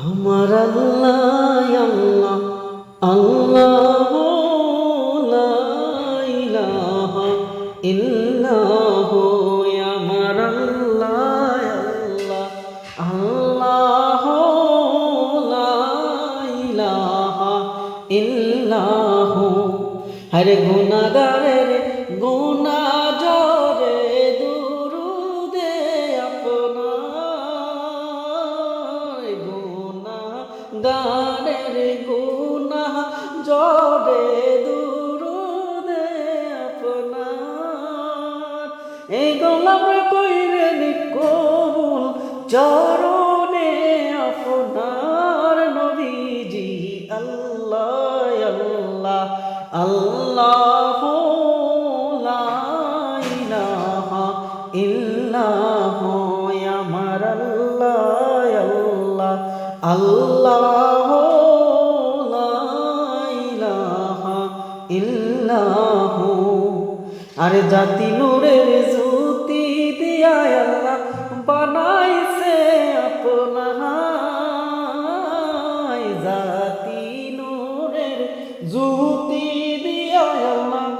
আমার আল্লাহ আল্লাহ আল্লাহ ইল্লাহু আমার আল্লাহ আল্লাহ আল্লাহ ইলাহা ইল্লাহু। হরে গুনাগারের গুনা গানের গুনা জরে দুরুদে আপনার। এই গোলাম কইরেন, কবুল চরণে আপনার নবীজি, আল্লাহ আল্লাহ আল্লাহ লা ইলাহা ইল্লাহু, আমার আল্লাহ আল্লাহ ইল্লাহু। আরে জাতি নূরের জ্যোতি দিয়া আল্লাহ বানাইছে আপনার জাতি নূরের জ্যোতি দিয়া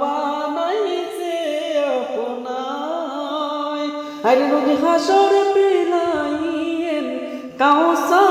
বানাইছে আরে রোজ হাসর পিলাইয়েন কাউসার